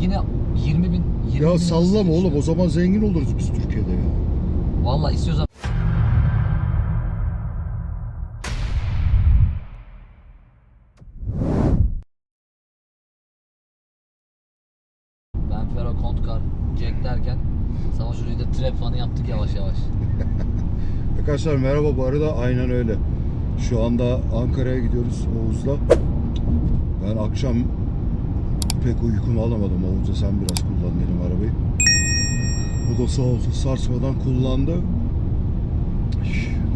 yine 20 bin 20 Ya bin sallama oğlum o zaman zengin oluruz biz Türkiye'de ya. Vallahi istiyorsan Ben Fero Kontkar Jack derken Savaş Hoca'yı da trap fanı yaptık yavaş yavaş. Arkadaşlar merhaba bu arada aynen öyle. Şu anda Ankara'ya gidiyoruz Oğuz'la. Ben akşam pek uykumu alamadım Oğuz'a sen biraz kullan dedim arabayı. O da sağ olsun sarsmadan kullandı.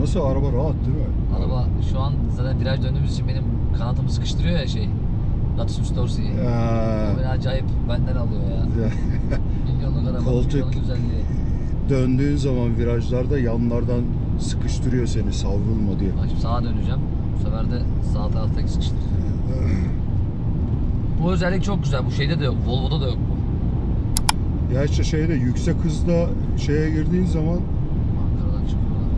Nasıl araba rahat değil mi? Araba şu an zaten viraj döndüğümüz için benim kanatımı sıkıştırıyor ya şey. Lotus Dorsi'yi. Beni acayip benden alıyor ya. Milyonluk araba, Koltuk. milyonluk güzelliği. döndüğün zaman virajlarda yanlardan sıkıştırıyor seni savrulma diye. Bak şimdi sağa döneceğim. Bu sefer de sağ taraftaki sıkıştıracağım. Bu özellik çok güzel. Bu şeyde de yok. Volvo'da da yok bu. Ya işte şeyde yüksek hızda şeye girdiğin zaman Ankara'dan çıkıyorlar.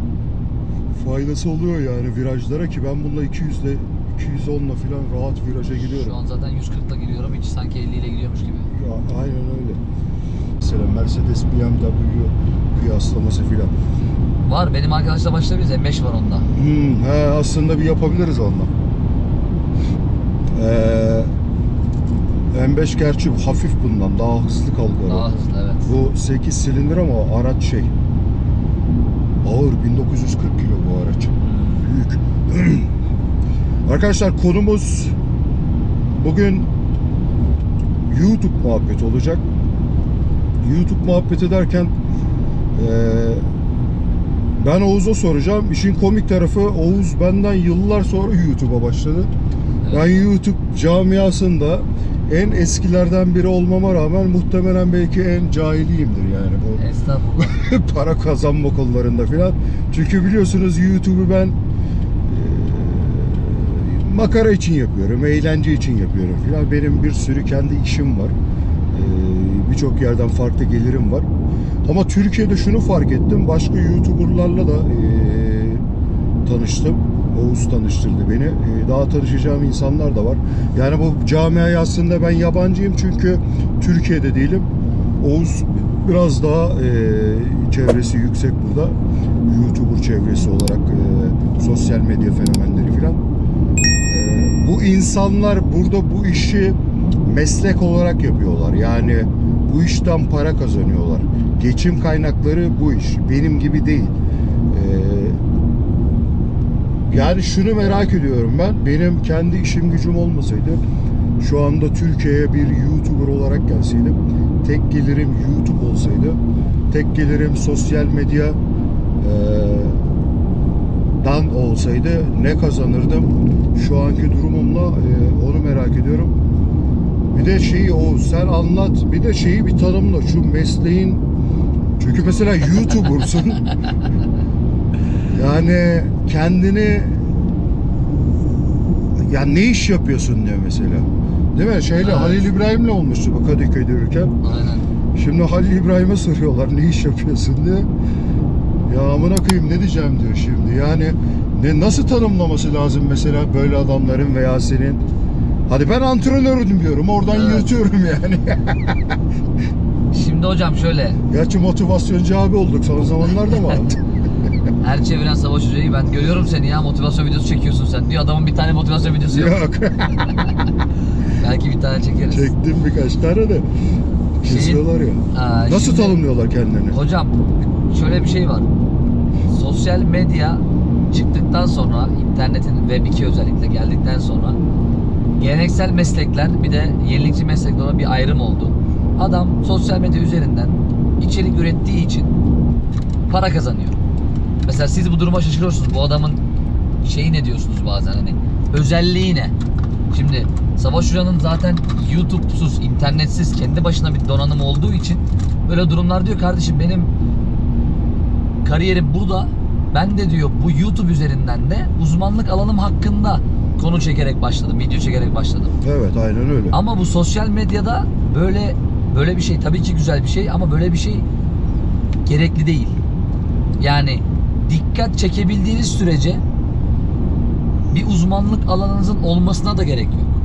faydası oluyor yani virajlara ki ben bununla 200'de 210'la falan rahat viraja giriyorum. Şu an zaten 140'la giriyorum. Hiç sanki 50 ile gidiyormuş gibi. Ya, aynen öyle. Mesela Mercedes BMW kıyaslaması filan. Var. Benim arkadaşla başlayabiliriz. M5 var onda. Hmm, he, aslında bir yapabiliriz onunla. Ee, M5 gerçi hafif bundan daha hızlı kalkıyor. Daha hızlı evet. Bu 8 silindir ama araç şey. Ağır 1940 kilo bu araç. Büyük. Arkadaşlar konumuz bugün YouTube muhabbeti olacak. YouTube muhabbeti derken eee, ben Oğuz'a soracağım. İşin komik tarafı Oğuz benden yıllar sonra YouTube'a başladı. Ben YouTube camiasında en eskilerden biri olmama rağmen muhtemelen belki en cahiliyimdir yani bu Estağfurullah. para kazanma konularında filan. Çünkü biliyorsunuz YouTube'u ben e, makara için yapıyorum, eğlence için yapıyorum filan. Benim bir sürü kendi işim var. E, Birçok yerden farklı gelirim var. Ama Türkiye'de şunu fark ettim. Başka YouTuber'larla da e, tanıştım. Oğuz tanıştırdı beni. E, Daha tanışacağım insanlar da var. Yani bu camiaya aslında ben yabancıyım çünkü Türkiye'de değilim. Oğuz biraz daha e, çevresi yüksek burada. YouTuber çevresi olarak e, sosyal medya fenomenleri filan. E, bu insanlar burada bu işi meslek olarak yapıyorlar. Yani bu işten para kazanıyorlar. Geçim kaynakları bu iş. Benim gibi değil. E, yani şunu merak ediyorum ben. Benim kendi işim gücüm olmasaydı şu anda Türkiye'ye bir YouTuber olarak gelseydim tek gelirim YouTube olsaydı tek gelirim sosyal medya e, dan olsaydı ne kazanırdım şu anki durumumla e, onu merak ediyorum. Bir de şeyi o sen anlat bir de şeyi bir tanımla şu mesleğin çünkü mesela YouTuber'sın yani kendini ya ne iş yapıyorsun diyor mesela. Değil mi? Şeyle Evet. Halil İbrahim'le olmuştu bu Kadıköy'de yürürken. Aynen. Şimdi Halil İbrahim'e soruyorlar ne iş yapıyorsun diye. Ya amına koyayım ne diyeceğim diyor şimdi. Yani ne nasıl tanımlaması lazım mesela böyle adamların veya senin? Hadi ben antrenörüm diyorum. Oradan Evet. yırtıyorum yani. Şimdi hocam şöyle. Gerçi motivasyoncu abi olduk son zamanlarda mı? Her çeviren Savaş Hoca'yı ben görüyorum seni ya motivasyon videosu çekiyorsun sen diyor. Adamın bir tane motivasyon videosu yok. Yok. Belki bir tane çekeriz. Çektim birkaç tane de. Kesiyorlar ya. Aa, Nasıl şimdi- tanımlıyorlar kendilerini? Hocam şöyle bir şey var. Sosyal medya çıktıktan sonra internetin Web 2 özellikle geldikten sonra geleneksel meslekler bir de yenilikçi meslekler olarak bir ayrım oldu. Adam sosyal medya üzerinden içerik ürettiği için para kazanıyor. Mesela siz bu duruma şaşırıyorsunuz. Bu adamın şeyi ne diyorsunuz bazen hani özelliği ne? Şimdi Savaş Hoca'nın zaten YouTube'suz, internetsiz kendi başına bir donanım olduğu için böyle durumlar diyor kardeşim benim kariyerim burada. Ben de diyor bu YouTube üzerinden de uzmanlık alanım hakkında konu çekerek başladım, video çekerek başladım. Evet aynen öyle. Ama bu sosyal medyada böyle böyle bir şey tabii ki güzel bir şey ama böyle bir şey gerekli değil. Yani dikkat çekebildiğiniz sürece bir uzmanlık alanınızın olmasına da gerek yok.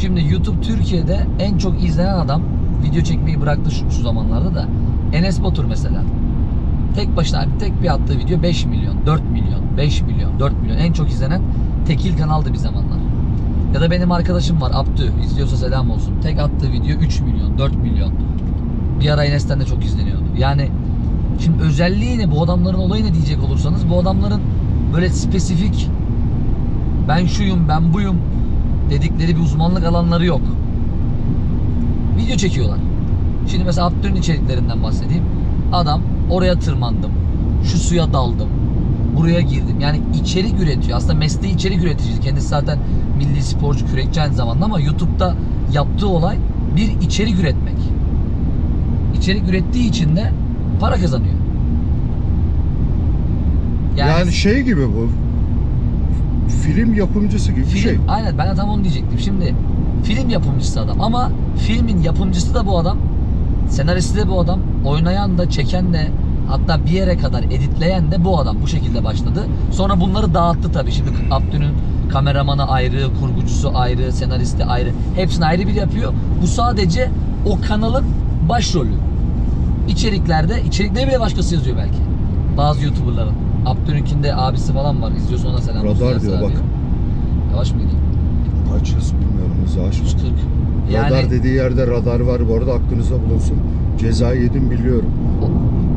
Şimdi YouTube Türkiye'de en çok izlenen adam video çekmeyi bıraktı şu, şu zamanlarda da Enes Batur mesela. Tek başına tek bir attığı video 5 milyon, 4 milyon, 5 milyon, 4 milyon en çok izlenen tekil kanaldı bir zamanlar. Ya da benim arkadaşım var Abdü izliyorsa selam olsun. Tek attığı video 3 milyon, 4 milyon. Bir ara Enes'ten de çok izleniyordu. Yani şimdi özelliği ne bu adamların olayı ne diyecek olursanız bu adamların böyle spesifik ben şuyum ben buyum dedikleri bir uzmanlık alanları yok. Video çekiyorlar. Şimdi mesela Abdü'nün içeriklerinden bahsedeyim. Adam oraya tırmandım. Şu suya daldım. Buraya girdim. Yani içerik üretiyor. Aslında mesleği içerik üreticisi. Kendisi zaten milli sporcu kürekçi aynı zamanda ama YouTube'da yaptığı olay bir içerik üretmek. İçerik ürettiği için de para kazanıyor. Yani, şey gibi bu. Film yapımcısı gibi bir Film, şey. aynen ben de tam onu diyecektim. Şimdi film yapımcısı adam ama filmin yapımcısı da bu adam. Senaristi de bu adam. Oynayan da çeken de hatta bir yere kadar editleyen de bu adam. Bu şekilde başladı. Sonra bunları dağıttı tabii. Şimdi Abdü'nün kameramanı ayrı, kurgucusu ayrı, senaristi ayrı. Hepsini ayrı bir yapıyor. Bu sadece o kanalın başrolü. İçeriklerde, içerikleri bile başkası yazıyor belki. Bazı YouTuber'ların. Abdü'nünkinde abisi falan var. İzliyorsa ona selam Radar diyor, bak. Yavaş mı gideyim? Kaç hız bilmiyorum hızı aşmış. 140. Yani Radar dediği yerde radar var bu arada aklınızda bulunsun. Ceza yedim biliyorum.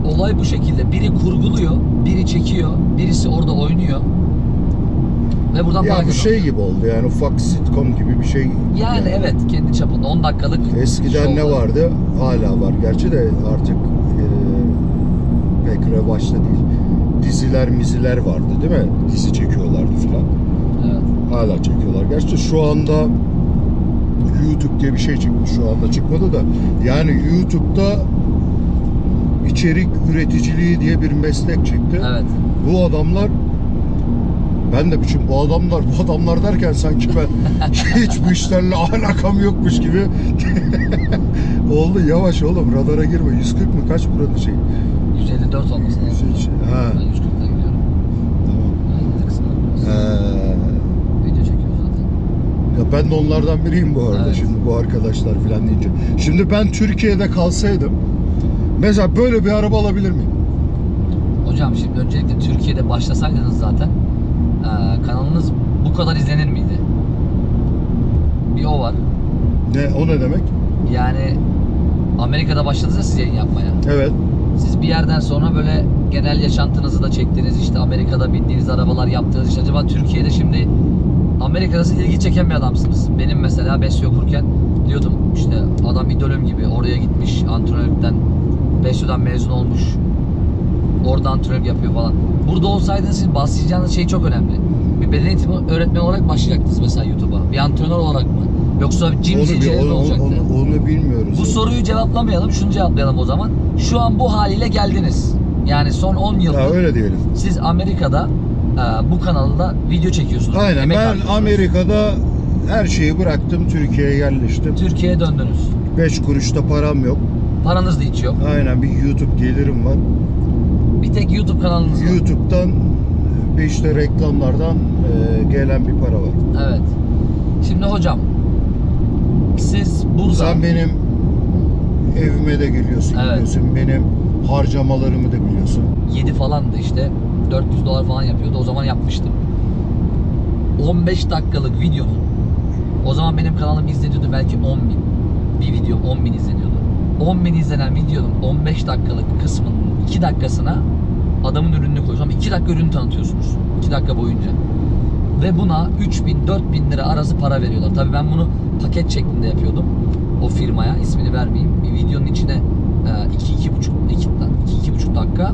olay bu şekilde. Biri kurguluyor, biri çekiyor, birisi orada oynuyor. Ve buradan Ya bu şey gibi oldu yani ufak sitcom gibi bir şey. Yani evet kendi çapında 10 dakikalık Eskiden ne vardı? Hala var. Gerçi de artık e, pek revaçta değil. Diziler miziler vardı değil mi? Dizi çekiyorlardı falan. Evet. Hala çekiyorlar. Gerçi şu anda YouTube diye bir şey çıkmış. Şu anda çıkmadı da. Yani YouTube'da içerik üreticiliği diye bir meslek çıktı. Evet. Bu adamlar ben de biçim bu adamlar bu adamlar derken sanki ben hiç bu işlerle alakam yokmuş gibi oldu yavaş oğlum radara girme 140 mı kaç buranın şey 154 olması lazım. Yüz- ha. Ben 140'ta gidiyorum. tamam. Ee, Video çekiyor zaten. ya ben de onlardan biriyim bu arada Evet. şimdi bu arkadaşlar falan deyince şimdi ben Türkiye'de kalsaydım mesela böyle bir araba alabilir miyim? Hocam şimdi öncelikle Türkiye'de başlasaydınız zaten eee, kanalınız bu kadar izlenir miydi? Bir o var. Ne o ne demek? Yani Amerika'da başladınız ya siz yayın yapmaya. Evet. Siz bir yerden sonra böyle genel yaşantınızı da çektiniz işte Amerika'da bindiğiniz arabalar yaptığınız işte acaba Türkiye'de şimdi Amerika'da siz ilgi çeken bir adamsınız. Benim mesela Besyo okurken diyordum işte adam idolüm gibi oraya gitmiş antrenörlükten Besyo'dan mezun olmuş orada antrenörlük yapıyor falan. Burada olsaydınız siz başlayacağınız şey çok önemli. Bir beden eğitimi öğretmeni olarak başlayacaktınız mesela YouTube'a. Bir antrenör olarak mı? Yoksa gym Onu, bir, onu, olacaktı? onu, onu bilmiyoruz. Bu soruyu cevaplamayalım, şunu cevaplayalım o zaman. Şu an bu haliyle geldiniz. Yani son 10 yıldır Ya öyle diyelim. siz Amerika'da e, bu kanalda video çekiyorsunuz. Aynen emek ben. Amerika'da her şeyi bıraktım Türkiye'ye yerleştim. Türkiye'ye döndünüz. 5 kuruşta param yok. Paranız da hiç yok. Aynen bir YouTube gelirim var. Bir tek YouTube kanalınız var. YouTube'dan bir işte reklamlardan e, gelen bir para var. Evet. Şimdi hocam siz burada Sen benim evime de geliyorsun Evet. biliyorsun. Benim harcamalarımı da biliyorsun. 7 falandı işte 400 dolar falan yapıyordu. O zaman yapmıştım. 15 dakikalık videonun o zaman benim kanalım izleniyordu belki 10 bin. Bir video 10 bin izleniyordu. 10 bin izlenen videonun 15 dakikalık kısmının 2 dakikasına adamın ürününü koyuyorsun. 2 dakika ürünü tanıtıyorsunuz. 2 dakika boyunca. Ve buna 3 bin 4 bin lira arası para veriyorlar. Tabii ben bunu paket şeklinde yapıyordum. O firmaya ismini vermeyeyim. Bir videonun içine 2 iki, iki buçuk dakika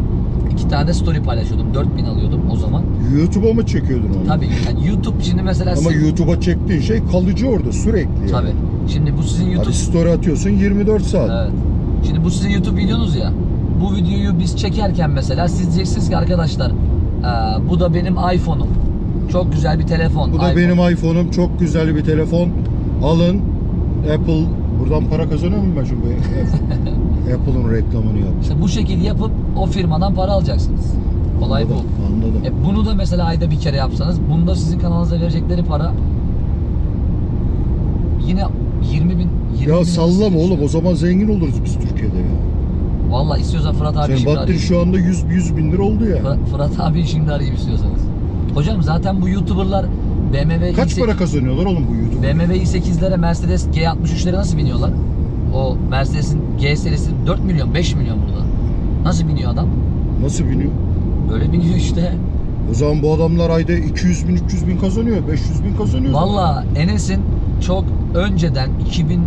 iki tane story paylaşıyordum. 4000 alıyordum o zaman. YouTube'a mı çekiyordun onu? Tabii yani YouTube şimdi mesela Ama YouTube'a çektiğin şey kalıcı orada sürekli. yani. Tabii. Şimdi bu sizin YouTube Hani story atıyorsun 24 saat. Evet. Şimdi bu sizin YouTube videonuz ya. Bu videoyu biz çekerken mesela siz diyeceksiniz ki arkadaşlar "Ee, bu da benim iPhone'um. Çok güzel bir telefon. Bu da iPhone." benim iPhone'um çok güzel bir telefon. Alın Apple buradan para kazanıyor muyum ben şimdi? Apple'ın reklamını yap. İşte bu şekilde yapıp o firmadan para alacaksınız. Olay bu. Anladım, Anladım. E bunu da mesela ayda bir kere yapsanız bunda sizin kanalınıza verecekleri para yine 20 bin 20 Ya bin sallama oğlum o zaman zengin oluruz biz Türkiye'de ya. Valla istiyorsan Fırat abi Senin şimdi bakteri arayayım. şu anda 100, 100 bin lira oldu ya. Fırat, Fırat abi şimdi arayayım istiyorsanız. Hocam zaten bu YouTuber'lar BMW Kaç i8 para kazanıyorlar oğlum bu YouTube? BMW i8'lere Mercedes G63'lere nasıl biniyorlar? O Mercedes'in G serisi 4 milyon 5 milyon burada. Nasıl biniyor adam? Nasıl biniyor? Böyle biniyor işte. O zaman bu adamlar ayda 200 bin 300 bin kazanıyor. 500 bin kazanıyor. Valla Enes'in çok önceden 2000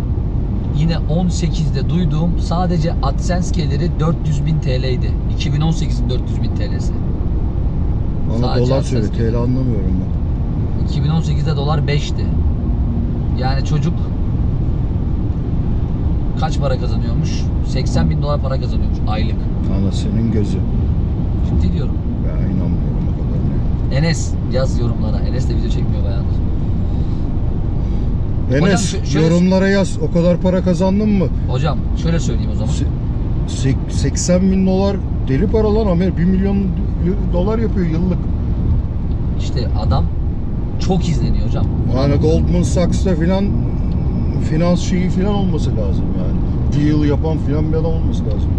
yine 18'de duyduğum sadece AdSense geliri 400 bin TL'ydi. 2018'in 400 bin TL'si. Bana sadece dolar söyle. TL anlamıyorum ben. 2018'de dolar 5'ti. Yani çocuk kaç para kazanıyormuş? 80 bin dolar para kazanıyormuş aylık. Anasının gözü. Ciddi diyorum. Ya inanmıyorum o kadar. Enes yaz yorumlara. Enes de video çekmiyor bayağıdır. Enes şöyle- yorumlara yaz. O kadar para kazandın mı? Hocam şöyle söyleyeyim o zaman. Se- sek- 80 bin dolar deli para lan Amerika 1 milyon dolar yapıyor yıllık. İşte adam çok izleniyor hocam. Yani Goldman Sachs'ta filan finans şeyi filan olması lazım yani. Deal yapan filan bir adam olması lazım.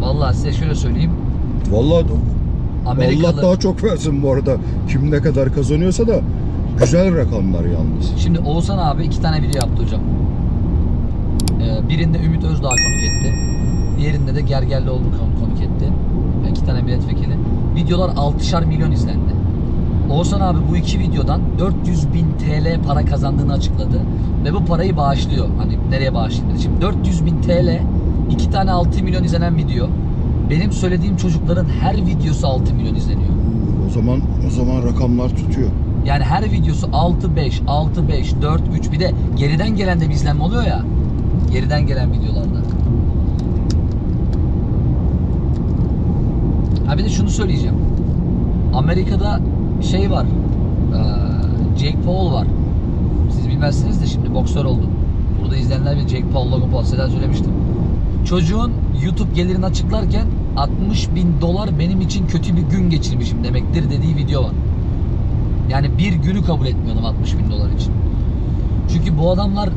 Vallahi size şöyle söyleyeyim. Vallahi Amerikalı Allah daha çok versin bu arada. Kim ne kadar kazanıyorsa da güzel rakamlar yalnız. Şimdi Oğuzhan abi iki tane video yaptı hocam. Ee, birinde Ümit Özdağ konuk etti. Diğerinde de Gergerlioğlu kon- konuk etti. Yani iki tane milletvekili. Videolar 6'şar milyon izlendi. Oğuzhan abi bu iki videodan 400 bin TL para kazandığını açıkladı. Ve bu parayı bağışlıyor. Hani nereye bağışlayayım dedi. Şimdi 400 bin TL iki tane 6 milyon izlenen video. Benim söylediğim çocukların her videosu 6 milyon izleniyor. O zaman o zaman rakamlar tutuyor. Yani her videosu 6-5, 6-5, 4-3 bir de geriden gelen de bir izlenme oluyor ya. Geriden gelen videolarda. Ha bir de şunu söyleyeceğim. Amerika'da şey var. eee, Jake Paul var. Siz bilmezsiniz de şimdi boksör oldu. Burada izleyenler bir Jake Paul, Logan Paul sizden söylemiştim. Çocuğun YouTube gelirini açıklarken 60 bin dolar benim için kötü bir gün geçirmişim demektir dediği video var. Yani bir günü kabul etmiyordum 60 bin dolar için. Çünkü bu adamlar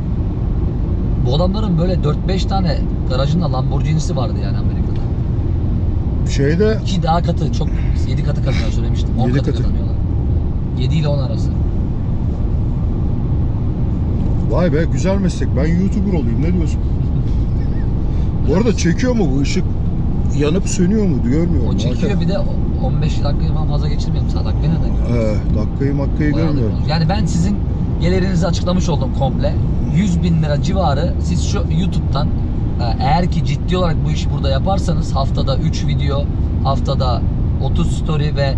bu adamların böyle 4-5 tane garajında Lamborghini'si vardı yani Amerika'da. Şeyde Ki daha katı çok 7 katı kazanıyor söylemiştim. 10 Yedi katı, katı. kazanıyorlar. 7 ile 10 arası. vay be güzel meslek. Ben YouTuber olayım. Ne diyorsun? Bu arada çekiyor mu bu ışık? Yanıp sönüyor mu? Görmüyorum. O çekiyor bir de 15 dakikayı falan fazla geçirmeyelim. Saat dakikayı nereden görüyoruz? He, dakikayı makkayı Bayağı da görmüyorum. Yani ben sizin gelirinizi açıklamış oldum komple. 100 bin lira civarı siz şu YouTube'dan e, eğer ki ciddi olarak bu işi burada yaparsanız haftada 3 video, haftada 30 story ve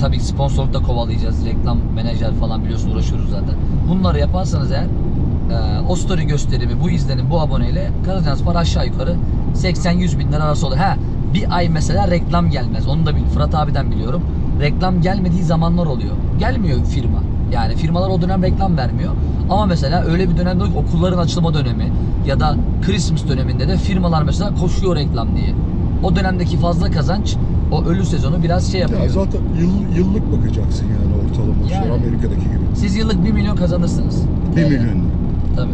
tabii sponsorluk da kovalayacağız. Reklam, menajer falan biliyorsunuz uğraşıyoruz zaten. Bunları yaparsanız eğer e, o story gösterimi, bu izlenim, bu aboneyle kazanacağınız para aşağı yukarı 80-100 bin lira arası olur. Ha bir ay mesela reklam gelmez. Onu da bil, Fırat abiden biliyorum. Reklam gelmediği zamanlar oluyor. Gelmiyor firma. Yani firmalar o dönem reklam vermiyor. Ama mesela öyle bir dönemde okulların açılma dönemi ya da Christmas döneminde de firmalar mesela koşuyor reklam diye. O dönemdeki fazla kazanç o ölü sezonu biraz şey yapıyor. Ya zaten yıl, yıllık bakacaksın yani ortalama. Yani. Amerika'daki gibi. Siz yıllık 1 milyon kazanırsınız. 1 Yani, milyon. Tabii.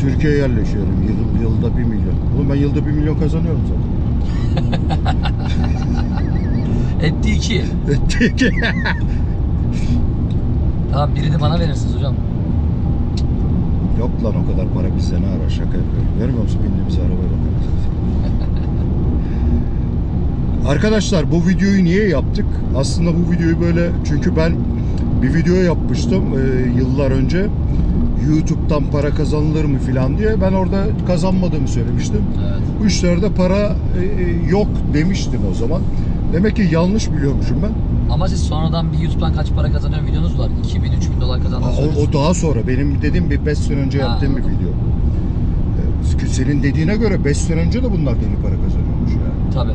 Türkiye'ye yerleşiyorum. Yıl, yılda 1 milyon. Oğlum ben yılda 1 milyon kazanıyorum zaten. Etti 2. Tamam birini bana verirsiniz hocam. Yok lan o kadar para bizde ne ara şaka yapıyorum. Görmüyor musun bindiğimiz arabaya bakar Arkadaşlar bu videoyu niye yaptık? Aslında bu videoyu böyle çünkü ben bir video yapmıştım e, yıllar önce. YouTube'dan para kazanılır mı filan diye. Ben orada kazanmadığımı söylemiştim. Evet. Bu işlerde para e, e, yok demiştim o zaman. Demek ki yanlış biliyormuşum ben. Ama siz sonradan bir YouTube'dan kaç para kazanıyor videonuz var. 2000 3000 dolar kazandınız. O, o daha sonra. Benim dediğim bir 5 sene önce Ha, yaptığım bir video. Ee, Senin dediğine göre 5 sene önce de bunlar deli para kazanıyormuş yani. Tabii.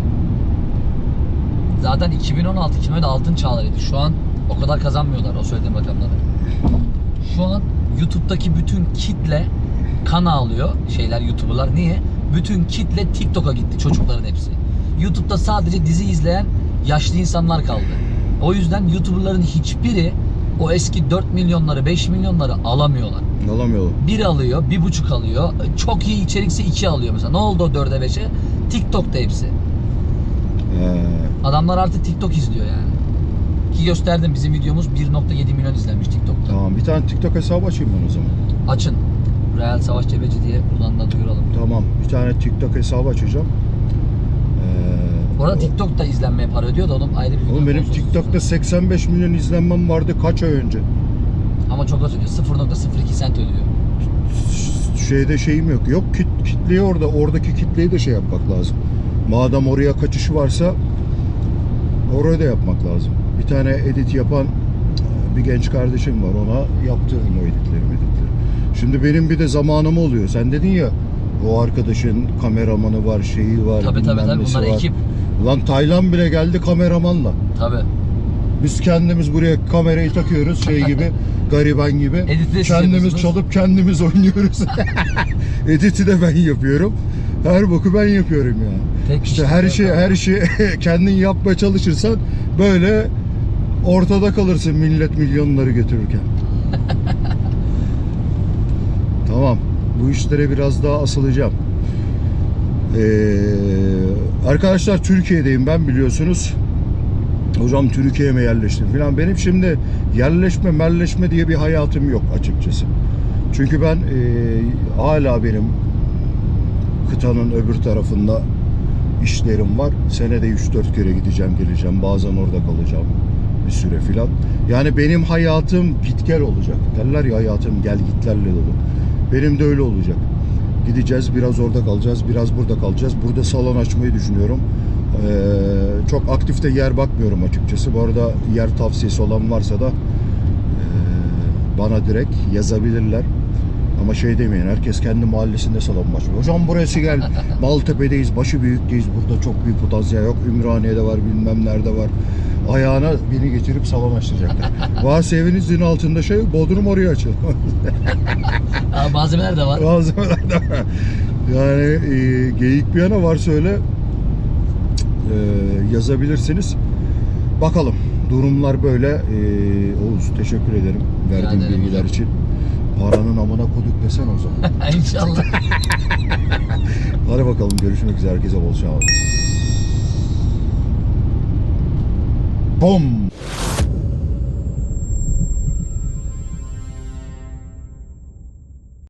Zaten 2016 2017 altın çağlarıydı. Şu an o kadar kazanmıyorlar o söylediğim rakamları. Şu an YouTube'daki bütün kitle kan ağlıyor şeyler YouTuber'lar. Niye? Bütün kitle TikTok'a gitti çocukların hepsi. YouTube'da sadece dizi izleyen yaşlı insanlar kaldı. O yüzden YouTuber'ların hiçbiri o eski 4 milyonları 5 milyonları alamıyorlar. Alamıyorum. Bir alıyor, bir buçuk alıyor. Çok iyi içerikse iki alıyor mesela. Ne oldu o dörde beşe? TikTok'ta hepsi. Ee, Adamlar artık TikTok izliyor yani. Ki gösterdim bizim videomuz 1.7 milyon izlenmiş TikTok'ta. tamam bir tane TikTok hesabı açayım ben o zaman. Açın. Real Savaş Cebeci diye buradan da duyuralım. Tamam bir tane TikTok hesabı açacağım. Ee, Bu arada TikTok da izlenmeye para ödüyor da oğlum ayrı bir video. Oğlum benim. TikTok'ta 85 milyon izlenmem vardı kaç ay önce. Ama çok az ödüyor. 0.02 sent ödüyor. Şeyde şeyim yok. Yok kit, kitleyi orada. Oradaki kitleyi de şey yapmak lazım. Madem oraya kaçışı varsa oraya da yapmak lazım. Bir tane edit yapan bir genç kardeşim var. Ona yaptırırım o editleri editleri. Şimdi benim bir de zamanım oluyor. Sen dedin ya o arkadaşın kameramanı var, şeyi var, Tabii tabii tabii bunlar var. ekip. Lan Taylan bile geldi kameramanla. Tabii. Biz kendimiz buraya kamerayı takıyoruz şey gibi, gariban gibi. Editi de siz kendimiz yapıyorsunuz. çalıp kendimiz oynuyoruz. Editi de ben yapıyorum. Her boku ben yapıyorum yani. Tek İşte her şey her şey kendin yapmaya çalışırsan böyle ortada kalırsın millet milyonları götürürken. tamam. Bu işlere biraz daha asılacağım. Ee, arkadaşlar Türkiye'deyim ben biliyorsunuz. Hocam Türkiye'ye mi yerleştim falan. Benim şimdi yerleşme merleşme diye bir hayatım yok açıkçası. Çünkü ben e, hala benim kıtanın öbür tarafında işlerim var. Senede 3-4 kere gideceğim geleceğim. Bazen orada kalacağım bir süre filan. Yani benim hayatım git gel olacak. Derler ya hayatım gel gitlerle dolu. Benim de öyle olacak. Gideceğiz biraz orada kalacağız biraz burada kalacağız. Burada salon açmayı düşünüyorum. Ee, çok aktif de yer bakmıyorum açıkçası. Bu arada yer tavsiyesi olan varsa da ee, bana direkt yazabilirler. Ama şey demeyin herkes kendi mahallesinde salon açıyor. Hocam burası gel. Maltepe'deyiz, başı büyükteyiz. Burada çok büyük potansiyel yok. Ümraniye'de var, bilmem nerede var. Ayağına beni getirip salon açtıracaklar. Varsa evinizin altında şey Bodrum oraya açın. Aa, malzemeler de var. Malzemeler de var. Yani e, geyik bir yana varsa öyle e, yazabilirsiniz. Bakalım. Durumlar böyle. E, Oğuz teşekkür ederim verdiğin ederim bilgiler hocam. için. Paranın amına koduk desen o zaman. İnşallah. Hadi bakalım görüşmek üzere. Herkese bol şans. บุ้ม